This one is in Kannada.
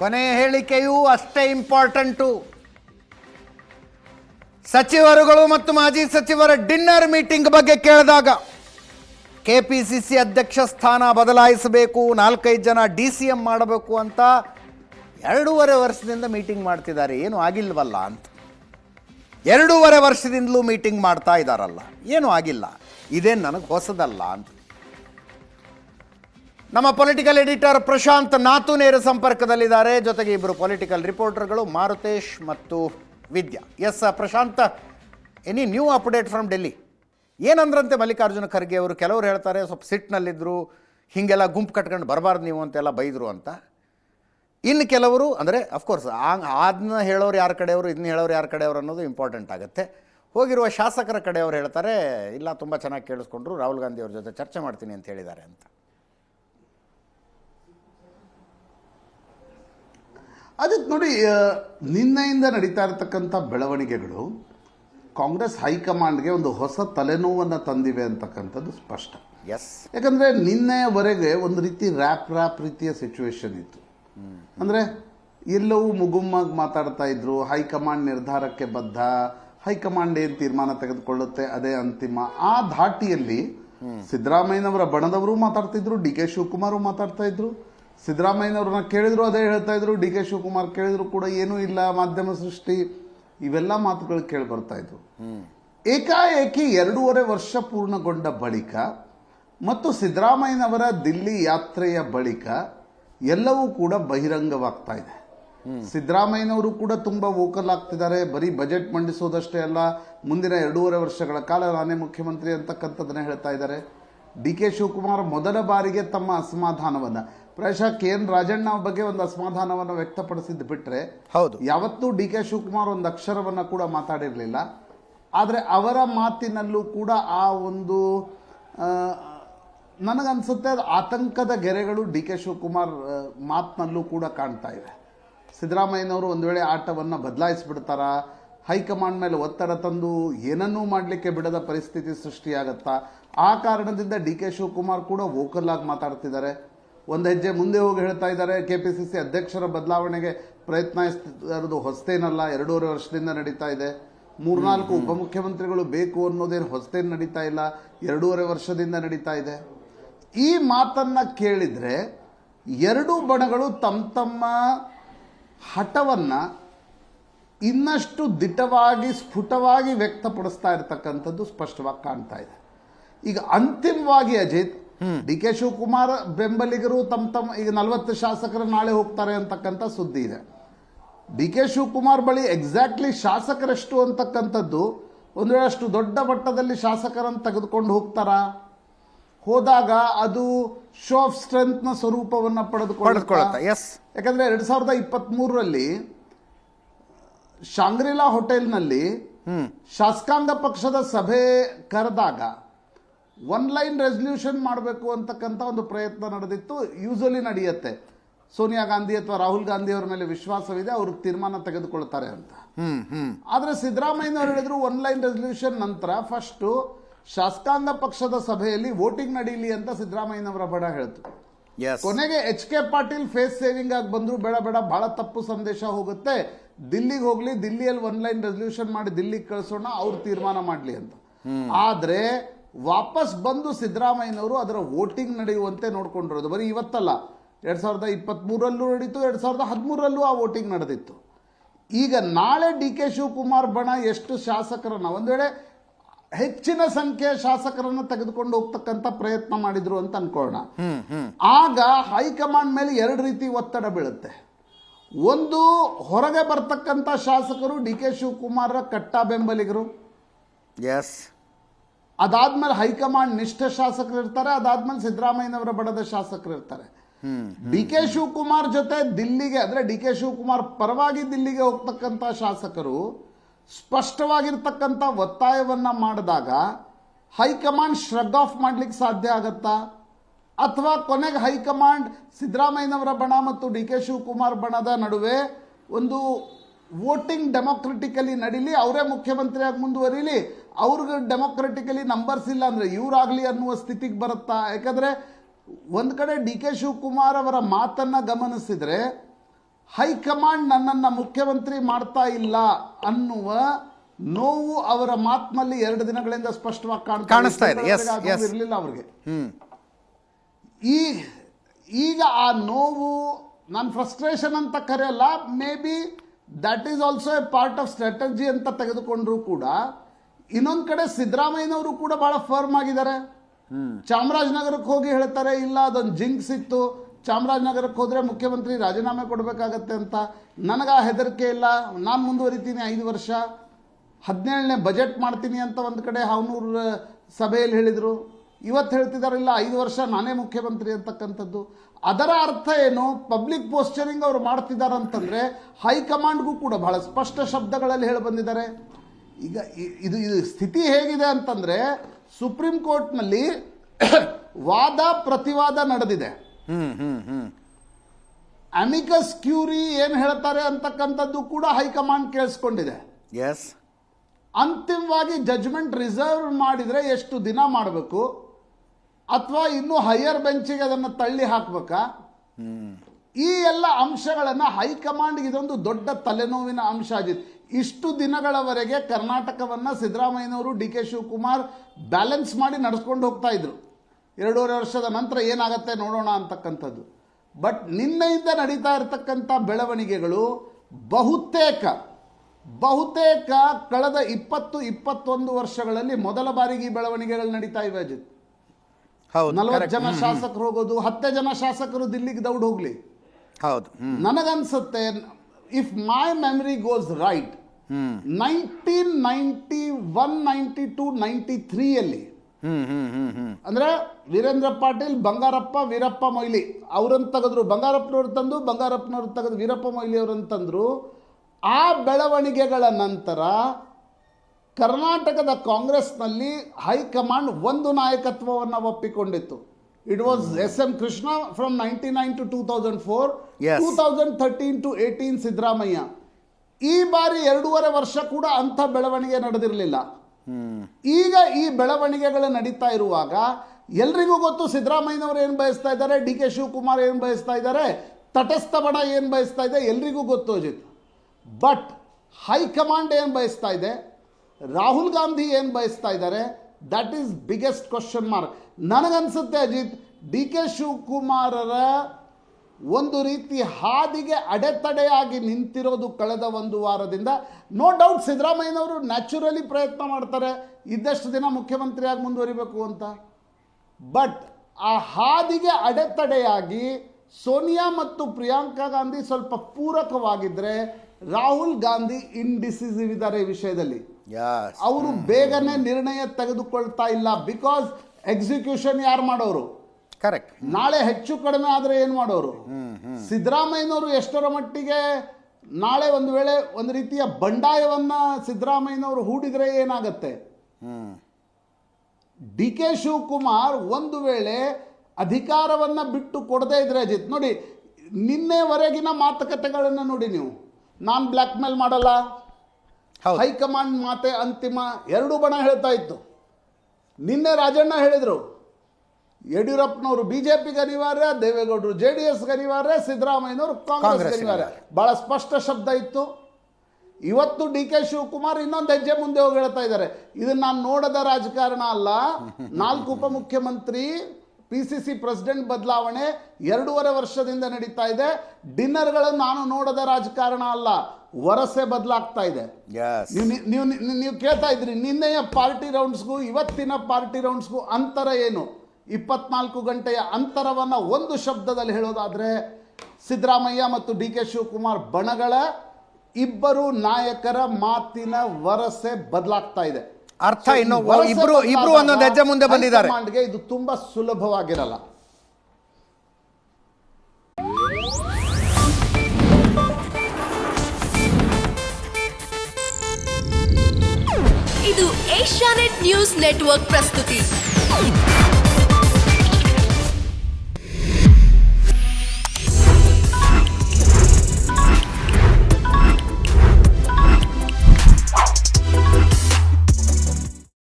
ಕೊನೆಯ ಹೇಳಿಕೆಯೂ ಅಷ್ಟೇ ಇಂಪಾರ್ಟೆಂಟು. ಸಚಿವರುಗಳು ಮತ್ತು ಮಾಜಿ ಸಚಿವರ ಡಿನ್ನರ್ ಮೀಟಿಂಗ್ ಬಗ್ಗೆ ಕೇಳಿದಾಗ ಕೆಪಿಸಿಸಿ ಅಧ್ಯಕ್ಷ ಸ್ಥಾನ ಬದಲಾಯಿಸಬೇಕು, ನಾಲ್ಕೈದು ಜನ ಡಿ ಸಿ ಎಂ ಮಾಡಬೇಕು ಅಂತ ಎರಡೂವರೆ ವರ್ಷದಿಂದ ಮೀಟಿಂಗ್ ಮಾಡ್ತಿದ್ದಾರೆ. ಏನು ಆಗಿಲ್ವಲ್ಲ ಅಂತ. ಎರಡೂವರೆ ವರ್ಷದಿಂದಲೂ ಮೀಟಿಂಗ್ ಮಾಡ್ತಾ ಇದ್ದಾರಲ್ಲ ಏನು ಆಗಿಲ್ಲ. ಇದೇನು ನನಗೆ ಹೊಸದಲ್ಲ ಅಂತ. ನಮ್ಮ ಪೊಲಿಟಿಕಲ್ ಎಡಿಟರ್ ಪ್ರಶಾಂತ್ ನಾತು ನೇರ ಸಂಪರ್ಕದಲ್ಲಿದ್ದಾರೆ. ಜೊತೆಗೆ ಇಬ್ಬರು ಪೊಲಿಟಿಕಲ್ ರಿಪೋರ್ಟರ್ಗಳು ಮಾರುತೇಶ್ ಮತ್ತು Vidya. Yes Prashanth any new update from Delhi ಏನಂದ್ರಂತೆ Mallikarjuna Kharge ಅವರು? ಕೆಲವರು ಹೇಳ್ತಾರೆ, ಸ್ವಲ್ಪ ಸಿಟ್ನಲ್ಲಿದ್ದರು ಹೀಗೆಲ್ಲ ಗುಂಪು ಕಟ್ಕೊಂಡು ಬರಬಾರ್ದು ನೀವು ಅಂತೆಲ್ಲ ಬೈದರು ಅಂತ. ಇನ್ನು ಕೆಲವರು, ಅಂದರೆ ಅಫ್ಕೋರ್ಸ್ ಅದನ್ನ ಹೇಳೋರು ಯಾರ ಕಡೆಯವರು ಇದನ್ನ ಹೇಳೋರು ಯಾರ ಕಡೆಯವರು ಅನ್ನೋದು ಇಂಪಾರ್ಟೆಂಟ್ ಆಗುತ್ತೆ. ಹೋಗಿರುವ ಶಾಸಕರ ಕಡೆಯವರು ಹೇಳ್ತಾರೆ, ಇಲ್ಲ, ತುಂಬ ಚೆನ್ನಾಗಿ ಕೇಳಿಸ್ಕೊಂಡ್ರು, ರಾಹುಲ್ ಗಾಂಧಿ ಅವ್ರ ಜೊತೆ ಚರ್ಚೆ ಮಾಡ್ತೀನಿ ಅಂತ ಹೇಳಿದ್ದಾರೆ ಅಂತ. ಅದಕ್ಕೆ ನೋಡಿ ನಿನ್ನೆಯಿಂದ ನಡೀತಾ ಇರತಕ್ಕಂಥ ಬೆಳವಣಿಗೆಗಳು ಕಾಂಗ್ರೆಸ್ ಹೈಕಮಾಂಡ್ಗೆ ಒಂದು ಹೊಸ ತಲೆನೋವನ್ನು ತಂದಿವೆ ಅಂತಕ್ಕಂಥದ್ದು ಸ್ಪಷ್ಟ. ಎಸ್ ಯಾಕಂದ್ರೆ ನಿನ್ನೆವರೆಗೆ ಒಂದು ರೀತಿ ರ್ಯಾಪ್ ರ್ಯಾಪ್ ರೀತಿಯ ಸಿಚುವೇಶನ್ ಇತ್ತು. ಅಂದ್ರೆ ಎಲ್ಲವೂ ಮುಗುಮ್ಮಾಗಿ ಮಾತಾಡ್ತಾ ಇದ್ರು ಹೈಕಮಾಂಡ್ ನಿರ್ಧಾರಕ್ಕೆ ಬದ್ಧ ಹೈಕಮಾಂಡ್ ಏನ್ ತೀರ್ಮಾನ ತೆಗೆದುಕೊಳ್ಳುತ್ತೆ ಅದೇ ಅಂತಿಮ. ಆ ಧಾಟಿಯಲ್ಲಿ ಸಿದ್ದರಾಮಯ್ಯನವರ ಬಣದವರು ಮಾತಾಡ್ತಿದ್ರು ಡಿ ಕೆ ಶಿವಕುಮಾರ್ ಮಾತಾಡ್ತಾ ಇದ್ರು. ಸಿದ್ದರಾಮಯ್ಯನವ್ರನ್ನ ಕೇಳಿದ್ರು ಅದೇ ಹೇಳ್ತಾ ಇದ್ರು. ಡಿ ಕೆ ಶಿವಕುಮಾರ್ ಕೇಳಿದ್ರು ಕೂಡ ಏನೂ ಇಲ್ಲ, ಮಾಧ್ಯಮ ಸೃಷ್ಟಿ, ಇವೆಲ್ಲ ಮಾತುಗಳು ಕೇಳಿ ಬರ್ತಾ ಇದ್ರು ಏಕಾಏಕಿ ಎರಡೂವರೆ ವರ್ಷ ಪೂರ್ಣಗೊಂಡ ಬಳಿಕ ಮತ್ತು ಸಿದ್ದರಾಮಯ್ಯನವರ ದಿಲ್ಲಿ ಯಾತ್ರೆಯ ಬಳಿಕ ಎಲ್ಲವೂ ಕೂಡ ಬಹಿರಂಗವಾಗ್ತಾ ಇದೆ. ಸಿದ್ದರಾಮಯ್ಯನವರು ಕೂಡ ತುಂಬಾ ವೋಕಲ್ ಆಗ್ತಿದ್ದಾರೆ. ಬರೀ ಬಜೆಟ್ ಮಂಡಿಸೋದಷ್ಟೇ ಅಲ್ಲ, ಮುಂದಿನ ಎರಡೂವರೆ ವರ್ಷಗಳ ಕಾಲ ನಾನೇ ಮುಖ್ಯಮಂತ್ರಿ ಅಂತಕ್ಕಂಥದ್ದನ್ನ ಹೇಳ್ತಾ ಇದ್ದಾರೆ. ಡಿ ಕೆ ಶಿವಕುಮಾರ್ ಮೊದಲ ಬಾರಿಗೆ ತಮ್ಮ ಅಸಮಾಧಾನವನ್ನ ಪ್ರಾಯಶಃ ಕೆ ಎನ್ ರಾಜಣ್ಣ ಬಗ್ಗೆ ಒಂದು ಅಸಮಾಧಾನವನ್ನು ವ್ಯಕ್ತಪಡಿಸಿದ್ದು ಬಿಟ್ಟರೆ ಹೌದು. ಯಾವತ್ತೂ ಡಿ ಕೆ ಶಿವಕುಮಾರ್ ಒಂದು ಅಕ್ಷರವನ್ನ ಕೂಡ ಮಾತಾಡಿರಲಿಲ್ಲ. ಆದರೆ ಅವರ ಮಾತಿನಲ್ಲೂ ಕೂಡ ಆ ಒಂದು ನನಗನ್ಸುತ್ತೆ ಅದು ಆತಂಕದ ಗೆರೆಗಳು ಡಿ ಕೆ ಶಿವಕುಮಾರ್ ಮಾತಿನಲ್ಲೂ ಕೂಡ ಕಾಣ್ತಾ ಇವೆ. ಸಿದ್ದರಾಮಯ್ಯನವರು ಒಂದು ವೇಳೆ ಆಟವನ್ನು ಬದಲಾಯಿಸಿಬಿಡ್ತಾರ ಹೈಕಮಾಂಡ್ ಮೇಲೆ ಒತ್ತಡ ತಂದು ಏನನ್ನೂ ಮಾಡಲಿಕ್ಕೆ ಬಿಡದ ಪರಿಸ್ಥಿತಿ ಸೃಷ್ಟಿಯಾಗತ್ತಾ ಆ ಕಾರಣದಿಂದ ಡಿ ಕೆ ಶಿವಕುಮಾರ್ ಕೂಡ ವೋಕಲ್ ಆಗಿ ಮಾತಾಡ್ತಿದ್ದಾರೆ. ಒಂದು ಹೆಜ್ಜೆ ಮುಂದೆ ಹೋಗಿ ಹೇಳ್ತಾ ಇದ್ದಾರೆ. ಕೆ ಪಿ ಸಿ ಸಿ ಅಧ್ಯಕ್ಷರ ಬದಲಾವಣೆಗೆ ಪ್ರಯತ್ನಿಸ್ತಿರೋದು ಹೊಸತೇನಲ್ಲ. ಎರಡೂವರೆ ವರ್ಷದಿಂದ ನಡೀತಾ ಇದೆ. ಮೂರ್ನಾಲ್ಕು ಉಪಮುಖ್ಯಮಂತ್ರಿಗಳು ಬೇಕು ಅನ್ನೋದೇನು ಹೊಸತೇನು ನಡೀತಾ ಇಲ್ಲ. ಎರಡೂವರೆ ವರ್ಷದಿಂದ ನಡೀತಾ ಇದೆ. ಈ ಮಾತನ್ನ ಕೇಳಿದ್ರೆ ಎರಡೂ ಬಣಗಳು ತಮ್ಮ ತಮ್ಮ ಹಠವನ್ನು ಇನ್ನಷ್ಟು ದಿಟವಾಗಿ ಸ್ಫುಟವಾಗಿ ವ್ಯಕ್ತಪಡಿಸ್ತಾ ಇರತಕ್ಕಂಥದ್ದು ಸ್ಪಷ್ಟವಾಗಿ ಕಾಣ್ತಾ ಇದೆ. ಈಗ ಅಂತಿಮವಾಗಿ ಅಜಿತ್ ಡಿ ಕೆ ಶಿವಕುಮಾರ್ ಬೆಂಬಲಿಗರು ತಮ್ಮ ತಮ್ಮ ಈಗ ನಲವತ್ತು ಶಾಸಕರು ನಾಳೆ ಹೋಗ್ತಾರೆ ಅಂತಕ್ಕಂಥ ಸುದ್ದಿ ಇದೆ. ಡಿ ಕೆ ಶಿವಕುಮಾರ್ ಬಳಿ ಎಕ್ಸಾಕ್ಟ್ಲಿ ಶಾಸಕರಷ್ಟು ಅಂತಕ್ಕಂಥದ್ದು ಒಂದು ವೇಳೆ ಅಷ್ಟು ದೊಡ್ಡ ಮಟ್ಟದಲ್ಲಿ ಶಾಸಕರನ್ನು ತೆಗೆದುಕೊಂಡು ಹೋಗ್ತಾರಾ? ಹೋದಾಗ ಅದು ಶೋ ಆಫ್ ಸ್ಟ್ರೆಂತ್ನ ಸ್ವರೂಪವನ್ನ ಪಡೆದುಕೊಳ್ಳುತ್ತಾ? ಯಾಕಂದ್ರೆ ಎರಡ್ ಸಾವಿರದ ಇಪ್ಪತ್ತ್ ಮೂರರಲ್ಲಿ ಶಾಂಗ್ರಿಲಾ ಹೋಟೆಲ್ನಲ್ಲಿ ಶಾಸಕಾಂಗ ಪಕ್ಷದ ಸಭೆ ಕರೆದಾಗ ಒನ್ ಲೈನ್ ರೆಸಲ್ಯೂಷನ್ ಮಾಡಬೇಕು ಅಂತಕ್ಕಂಥ ಒಂದು ಪ್ರಯತ್ನ ನಡೆದಿತ್ತು. ಯೂಸಲಿ ನಡೆಯುತ್ತೆ. ಸೋನಿಯಾ ಗಾಂಧಿ ಅಥವಾ ರಾಹುಲ್ ಗಾಂಧಿ ಅವರ ಮೇಲೆ ವಿಶ್ವಾಸವಿದೆ ಅವರು ತೀರ್ಮಾನ ತೆಗೆದುಕೊಳ್ತಾರೆ ಅಂತ. ಆದ್ರೆ ಸಿದ್ದರಾಮಯ್ಯನವರು ಹೇಳಿದ್ರು ಒನ್ ಲೈನ್ ರೆಸಲ್ಯೂಷನ್ ನಂತರ ಫಸ್ಟ್ ಶಾಸಕಾಂಗ ಪಕ್ಷದ ಸಭೆಯಲ್ಲಿ ವೋಟಿಂಗ್ ನಡೀಲಿ ಅಂತ ಸಿದ್ದರಾಮಯ್ಯನವರ ಬಡ ಹೇಳ್ತು. ಕೊನೆಗೆ H K Patil face saving ಆಗಿ ಬಂದ್ರು ಬೇಡ ಬೇಡ ಬಹಳ ತಪ್ಪು ಸಂದೇಶ ಹೋಗುತ್ತೆ. ದಿಲ್ಲಿಗೆ ಹೋಗ್ಲಿ ದಿಲ್ಲಿಯಲ್ಲಿ ಒನ್ ಲೈನ್ ರೆಸಲ್ಯೂಷನ್ ಮಾಡಿ ದಿಲ್ಲಿಗೆ ಕಳಿಸೋಣ ಅವ್ರು ತೀರ್ಮಾನ ಮಾಡ್ಲಿ ಅಂತ. ಆದ್ರೆ ವಾಪಸ್ ಬಂದು ಸಿದ್ದರಾಮಯ್ಯನವರು ಅದರ ವೋಟಿಂಗ್ ನಡೆಯುವಂತೆ ನೋಡ್ಕೊಂಡಿರೋದು. ಬರೀ ಇವತ್ತಲ್ಲ ಎರಡು ಸಾವಿರದ ಇಪ್ಪತ್ತ್ ಮೂರಲ್ಲೂ ನಡೀತು ಎರಡು ಸಾವಿರದ ಹದಿಮೂರಲ್ಲೂ ಆ ವೋಟಿಂಗ್ ನಡೆದಿತ್ತು. ಈಗ ನಾಳೆ ಡಿ ಕೆ ಶಿವಕುಮಾರ್ ಬಣ ಎಷ್ಟು ಶಾಸಕರನ್ನ ಒಂದು ವೇಳೆ ಹೆಚ್ಚಿನ ಸಂಖ್ಯೆಯ ಶಾಸಕರನ್ನು ತೆಗೆದುಕೊಂಡು ಹೋಗ್ತಕ್ಕಂಥ ಪ್ರಯತ್ನ ಮಾಡಿದ್ರು ಅಂತ ಅನ್ಕೊಳ್ಳೋಣ. ಆಗ ಹೈಕಮಾಂಡ್ ಮೇಲೆ ಎರಡು ರೀತಿ ಒತ್ತಡ ಬೀಳುತ್ತೆ. ಒಂದು ಹೊರಗೆ ಬರ್ತಕ್ಕಂಥ ಶಾಸಕರು ಡಿ ಕೆ ಶಿವಕುಮಾರ ಕಟ್ಟ ಬೆಂಬಲಿಗರು. ಎಸ್ ಅದಾದ್ಮೇಲೆ ಹೈಕಮಾಂಡ್ ನಿಷ್ಠ ಶಾಸಕರು ಇರ್ತಾರೆ ಅದಾದ್ಮೇಲೆ ಸಿದ್ದರಾಮಯ್ಯನವರ ಬಡದ ಶಾಸಕರು ಇರ್ತಾರೆ ಡಿ ಕೆ ಶಿವಕುಮಾರ್ ಜೊತೆ ದಿಲ್ಲಿಗೆ ಅಂದ್ರೆ ಡಿ ಕೆ ಶಿವಕುಮಾರ್ ಪರವಾಗಿ ದಿಲ್ಲಿಗೆ ಹೋಗ್ತಕ್ಕಂಥ ಶಾಸಕರು ಸ್ಪಷ್ಟವಾಗಿರ್ತಕ್ಕಂಥ ಒತ್ತಾಯವನ್ನ ಮಾಡಿದಾಗ ಹೈಕಮಾಂಡ್ ಶ್ರಗ್ ಆಫ್ ಮಾಡ್ಲಿಕ್ಕೆ ಸಾಧ್ಯ ಆಗತ್ತಾ? ಅಥವಾ ಕೊನೆಗೆ ಹೈಕಮಾಂಡ್ ಸಿದ್ದರಾಮಯ್ಯನವರ ಬಣ ಮತ್ತು ಡಿ ಕೆ ಶಿವಕುಮಾರ್ ಬಣದ ನಡುವೆ ಒಂದು ವೋಟಿಂಗ್ ಡೆಮೋಕ್ರೆಟಿಕಲಿ ನಡೀಲಿ ಅವರೇ ಮುಖ್ಯಮಂತ್ರಿಯಾಗಿ ಮುಂದುವರಿಲಿ ಅವ್ರಿಗೆ ಡೆಮೊಕ್ರೆಟಿಕಲಿ ನಂಬರ್ಸ್ ಇಲ್ಲ ಅಂದರೆ ಇವರಾಗಲಿ ಅನ್ನುವ ಸ್ಥಿತಿಗೆ ಬರುತ್ತಾ? ಯಾಕಂದರೆ ಒಂದು ಕಡೆ ಡಿ ಕೆ ಶಿವಕುಮಾರ್ ಅವರ ಮಾತನ್ನು ಗಮನಿಸಿದರೆ ಹೈಕಮಾಂಡ್ ನನ್ನನ್ನು ಮುಖ್ಯಮಂತ್ರಿ ಮಾಡ್ತಾ ಇಲ್ಲ ಅನ್ನುವ ನೋವು ಅವರ ಮಾತಿನಲ್ಲಿ ಎರಡು ದಿನಗಳಿಂದ ಸ್ಪಷ್ಟವಾಗಿ ಕಾಣಿಸ್ತಾ ಇದೆ. ಇರಲಿಲ್ಲ ಅವ್ರಿಗೆ. ಈ ಈಗ ಆ ನೋವು ನಾನು ಫ್ರಸ್ಟ್ರೇಷನ್ ಅಂತ ಕರೆಯಲ್ಲ maybe that is also a part of strategy ಅಂತ ತೆಗೆದುಕೊಂಡ್ರು ಕೂಡ ಇನ್ನೊಂದ್ ಕಡೆ ಸಿದ್ದರಾಮಯ್ಯನವರು ಕೂಡ ಬಹಳ ಫರ್ಮ್ ಆಗಿದ್ದಾರೆ. ಚಾಮರಾಜನಗರಕ್ಕೆ ಹೋಗಿ ಹೇಳ್ತಾರೆ, ಇಲ್ಲ, ಅದೊಂದು ಜಿಂಕ್ಸ್ ಇತ್ತು. ಚಾಮರಾಜನಗರಕ್ಕೆ ಹೋದರೆ ಮುಖ್ಯಮಂತ್ರಿ ರಾಜೀನಾಮೆ ಕೊಡಬೇಕಾಗತ್ತೆ ಅಂತ. ನನಗೆ ಆ ಹೆದರಿಕೆ ಇಲ್ಲ. ನಾನು ಮುಂದುವರಿತೀನಿ ಐದು ವರ್ಷ. ಹದಿನೇಳನೇ ಬಜೆಟ್ ಮಾಡ್ತೀನಿ ಅಂತ ಒಂದು ಕಡೆ ಹಾವನೂರು ಸಭೆಯಲ್ಲಿ ಹೇಳಿದರು. ಇವತ್ತು ಹೇಳ್ತಿದಾರಿಲ್ಲ ಐದು ವರ್ಷ ನಾನೇ ಮುಖ್ಯಮಂತ್ರಿ ಅಂತಕ್ಕಂಥದ್ದು. ಅದರ ಅರ್ಥ ಏನು? ಪಬ್ಲಿಕ್ ಪೋಸ್ಚರಿಂಗ್ ಅವ್ರು ಮಾಡ್ತಿದ್ದಾರೆ ಅಂತಂದ್ರೆ ಹೈಕಮಾಂಡ್ಗೂ ಕೂಡ ಬಹಳ ಸ್ಪಷ್ಟ ಶಬ್ದಗಳಲ್ಲಿ ಹೇಳಿ ಬಂದಿದ್ದಾರೆ. ಈಗ ಇದು ಇದು ಸ್ಥಿತಿ ಹೇಗಿದೆ ಅಂತಂದ್ರೆ ಸುಪ್ರೀಂ ಕೋರ್ಟ್ನಲ್ಲಿ ವಾದ ಪ್ರತಿವಾದ ನಡೆದಿದೆ. ಅಮಿಕಸ್ ಕ್ಯೂರಿ ಏನು ಹೇಳ್ತಾರೆ ಅಂತಕ್ಕಂಥದ್ದು ಕೂಡ ಹೈಕಮಾಂಡ್ ಕೇಳಿಸ್ಕೊಂಡಿದೆ. ಎಸ್ ಅಂತಿಮವಾಗಿ ಜಜ್ಮೆಂಟ್ ರಿಸರ್ವ್ ಮಾಡಿದರೆ ಎಷ್ಟು ದಿನ ಮಾಡಬೇಕು? ಅಥವಾ ಇನ್ನೂ ಹೈಯರ್ ಬೆಂಚಿಗೆ ಅದನ್ನು ತಳ್ಳಿ ಹಾಕ್ಬೇಕಾ? ಈ ಎಲ್ಲ ಅಂಶಗಳನ್ನು ಹೈಕಮಾಂಡ್ಗೆ ಇದೊಂದು ದೊಡ್ಡ ತಲೆನೋವಿನ ಅಂಶ ಆಗಿತ್ತು ಇಷ್ಟು ದಿನಗಳವರೆಗೆ ಕರ್ನಾಟಕವನ್ನ ಸಿದ್ದರಾಮಯ್ಯನವರು ಡಿ ಕೆ ಶಿವಕುಮಾರ್ ಬ್ಯಾಲೆನ್ಸ್ ಮಾಡಿ ನಡೆಸ್ಕೊಂಡು ಹೋಗ್ತಾ ಇದ್ರು. ಎರಡೂವರೆ ವರ್ಷದ ನಂತರ ಏನಾಗತ್ತೆ ನೋಡೋಣ ಅಂತಕ್ಕಂಥದ್ದು. ಬಟ್ ನಿನ್ನೆಯಿಂದ ನಡೀತಾ ಇರತಕ್ಕಂಥ ಬೆಳವಣಿಗೆಗಳು ಬಹುತೇಕ ಬಹುತೇಕ ಕಳೆದ ಇಪ್ಪತ್ತು ಇಪ್ಪತ್ತೊಂದು ವರ್ಷಗಳಲ್ಲಿ ಮೊದಲ ಬಾರಿಗೆ ಈ ಬೆಳವಣಿಗೆಗಳು ನಡೀತಾ ಇವೆ ಅಜಿತ್. ಹೌದು ನಲವತ್ತು. ಜನ ಶಾಸಕರು ಹೋಗೋದು ಹತ್ತೇ ಜನ ಶಾಸಕರು ದಿಲ್ಲಿಗೆ ದೌಡ್ ಹೋಗ್ಲಿ. ಹೌದು ನನಗನ್ಸುತ್ತೆ if my memory goes right nineteen ninety one ninety two ninety ತ್ರೀಯಲ್ಲಿ ಅಂದ್ರೆ ವೀರೇಂದ್ರ ಪಾಟೀಲ್ ಬಂಗಾರಪ್ಪ ವೀರಪ್ಪ ಮೊಯ್ಲಿ ಅವ್ರನ್ನ ತೆಗೆದ್ರು. ಬಂಗಾರಪ್ಪನವ್ರು ತಂದು ಬಂಗಾರಪ್ಪನವ್ರು ತೆಗೆದು ವೀರಪ್ಪ ಮೊಯ್ಲಿ ಅವ್ರನ್ನ ತಂದ್ರು. ಆ ಬೆಳವಣಿಗೆಗಳ ನಂತರ ಕರ್ನಾಟಕದ ಕಾಂಗ್ರೆಸ್ನಲ್ಲಿ ಹೈಕಮಾಂಡ್ ಒಂದು ನಾಯಕತ್ವವನ್ನು ಒಪ್ಪಿಕೊಂಡಿತ್ತು. It was S M Krishna from ninety nine to two thousand four. Two thousand thirteen to eighteen Siddaramaiah. ಈ ಬಾರಿ ಎರಡೂವರೆ ವರ್ಷ ಕೂಡ ಅಂಥ ಬೆಳವಣಿಗೆ ನಡೆದಿರಲಿಲ್ಲ. ಈಗ ಈ ಬೆಳವಣಿಗೆಗಳು ನಡೀತಾ ಇರುವಾಗ ಎಲ್ರಿಗೂ ಗೊತ್ತು ಸಿದ್ದರಾಮಯ್ಯನವರು ಏನು ಬಯಸ್ತಾ ಇದ್ದಾರೆ ಡಿ ಕೆ ಶಿವಕುಮಾರ್ ಏನು ಬಯಸ್ತಾ ಇದ್ದಾರೆ ತಟಸ್ಥ ಬಣ ಏನು ಬಯಸ್ತಾ ಇದೆ ಎಲ್ರಿಗೂ ಗೊತ್ತು ಅಜಿತ್. ಬಟ್ ಹೈಕಮಾಂಡ್ ಏನು ಬಯಸ್ತಾ ಇದೆ ರಾಹುಲ್ ಗಾಂಧಿ ಏನು ಬಯಸ್ತಾ ಇದ್ದಾರೆ that is biggest question mark ನನಗನ್ಸುತ್ತೆ ಅಜಿತ್ ಡಿ ಕೆ ಶಿವಕುಮಾರರ ಒಂದು ರೀತಿ ಹಾದಿಗೆ ಅಡೆತಡೆಯಾಗಿ ನಿಂತಿರೋದು ಕಳೆದ ಒಂದು ವಾರದಿಂದ. ನೋ ಡೌಟ್ ಸಿದ್ದರಾಮಯ್ಯನವರು ನ್ಯಾಚುರಲಿ ಪ್ರಯತ್ನ ಮಾಡ್ತಾರೆ. ಇದ್ದಷ್ಟು ದಿನ ಮುಖ್ಯಮಂತ್ರಿಯಾಗಿ ಮುಂದುವರಿಬೇಕು ಅಂತ. ಬಟ್ ಆ ಹಾದಿಗೆ ಅಡೆತಡೆಯಾಗಿ ಸೋನಿಯಾ ಮತ್ತು ಪ್ರಿಯಾಂಕಾ ಗಾಂಧಿ ಸ್ವಲ್ಪ ಪೂರಕವಾಗಿದ್ದರೆ ರಾಹುಲ್ ಗಾಂಧಿ ಇಂಡಿಸಿಸಿವ್ ಇದ್ದಾರೆ ಈ ವಿಷಯದಲ್ಲಿ. ಅವರು ಬೇಗನೆ ನಿರ್ಣಯ ತೆಗೆದುಕೊಳ್ತಾ ಇಲ್ಲ. ಬಿಕಾಸ್ ಎಕ್ಸಿಕ್ಯೂಷನ್ ಯಾರು ಮಾಡೋರು? ಕರೆಕ್ಟ್ ನಾಳೆ ಹೆಚ್ಚು ಕಡಿಮೆ ಆದರೆ ಏನು ಮಾಡೋರು? ಸಿದ್ದರಾಮಯ್ಯನವರು ಎಷ್ಟರ ಮಟ್ಟಿಗೆ ನಾಳೆ ಒಂದು ವೇಳೆ ಒಂದು ರೀತಿಯ ಬಂಡಾಯವನ್ನ ಸಿದ್ದರಾಮಯ್ಯನವರು ಹೂಡಿದರೆ ಏನಾಗತ್ತೆ? ಡಿ ಕೆ ಶಿವಕುಮಾರ್ ಒಂದು ವೇಳೆ ಅಧಿಕಾರವನ್ನ ಬಿಟ್ಟು ಕೊಡದೇ ಇದ್ರೆ ಅಜಿತ್ ನೋಡಿ ನಿನ್ನೆವರೆಗಿನ ಮಾತುಕತೆಗಳನ್ನು ನೋಡಿ ನೀವು. ನಾನು ಬ್ಲ್ಯಾಕ್ ಮೇಲ್ ಮಾಡಲ್ಲ ಹೈಕಮಾಂಡ್ ಮಾತೆ ಅಂತಿಮ ಎರಡು ಬಣ ಹೇಳ್ತಾ ಇತ್ತು. ನಿನ್ನೆ ರಾಜಣ್ಣ ಹೇಳಿದರು ಯಡಿಯೂರಪ್ಪನವರು ಬಿಜೆಪಿಗೆ ಅನಿವಾರ್ಯ ದೇವೇಗೌಡರು ಜೆ ಡಿ ಎಸ್ಗೆ ಅನಿವಾರ್ಯ ಸಿದ್ದರಾಮಯ್ಯನವರು ಕಾಂಗ್ರೆಸ್ ಕಾಂಗ್ರೆಸ್ಗೆ ಅನಿವಾರ್ಯ. ಬಹಳ ಸ್ಪಷ್ಟ ಶಬ್ದ ಇತ್ತು. ಇವತ್ತು ಡಿ ಕೆ ಶಿವಕುಮಾರ್ ಇನ್ನೊಂದು ಹೆಜ್ಜೆ ಮುಂದೆ ಹೋಗಿ ಹೇಳ್ತಾ ಇದ್ದಾರೆ. ಇದನ್ನ ನಾನು ನೋಡದ ರಾಜಕಾರಣ ಅಲ್ಲ. ನಾಲ್ಕು ಉಪಮುಖ್ಯಮಂತ್ರಿ ಪಿ ಸಿ ಸಿ ಪ್ರೆಸಿಡೆಂಟ್ ಬದಲಾವಣೆ ಎರಡೂವರೆ ವರ್ಷದಿಂದ ನಡೀತಾ ಇದೆ. ಡಿನ್ನರ್ಗಳನ್ನು ನಾನು ನೋಡದ ರಾಜಕಾರಣ ಅಲ್ಲ. ವರಸೆ ಬದಲಾಗ್ತಾ ಇದೆ. ಯಸ್ ನೀವು ನೀವು ನೀವು- ನೀವು ಕೇಳ್ತಾ ಇದ್ರಿ ನಿನ್ನೆಯ ಪಾರ್ಟಿ ರೌಂಡ್ಸ್ಗೂ ಇವತ್ತಿನ ಪಾರ್ಟಿ ರೌಂಡ್ಸ್ಗೂ ಅಂತರ ಏನು? ಇಪ್ಪತ್ನಾಲ್ಕು ಗಂಟೆಯ ಅಂತರವನ್ನು ಒಂದು ಶಬ್ದದಲ್ಲಿ ಹೇಳೋದಾದರೆ ಸಿದ್ದರಾಮಯ್ಯ ಮತ್ತು ಡಿ ಕೆ ಶಿವಕುಮಾರ್ ಬಣಗಳ ಇಬ್ಬರು ನಾಯಕರ ಮಾತಿನ ವರಸೆ ಬದಲಾಗ್ತಾ ಇದೆ. ಅರ್ಥ ಇನ್ನು ಇಬ್ಬರು ಇಬ್ರು ಇಬ್ರು ಬದಲಾದಾಗ ಒಂದೊಂದು ಹೆಜ್ಜೆ ಮುಂದೆ ಬಂದಿದ್ದಾರೆ. ಇದು ತುಂಬಾ ಸುಲಭವಾಗಿರಲ್ಲ. ಇದು ಏಷ್ಯಾನೆಟ್ ನ್ಯೂಸ್ ನೆಟ್ವರ್ಕ್ ಪ್ರಸ್ತುತಿ.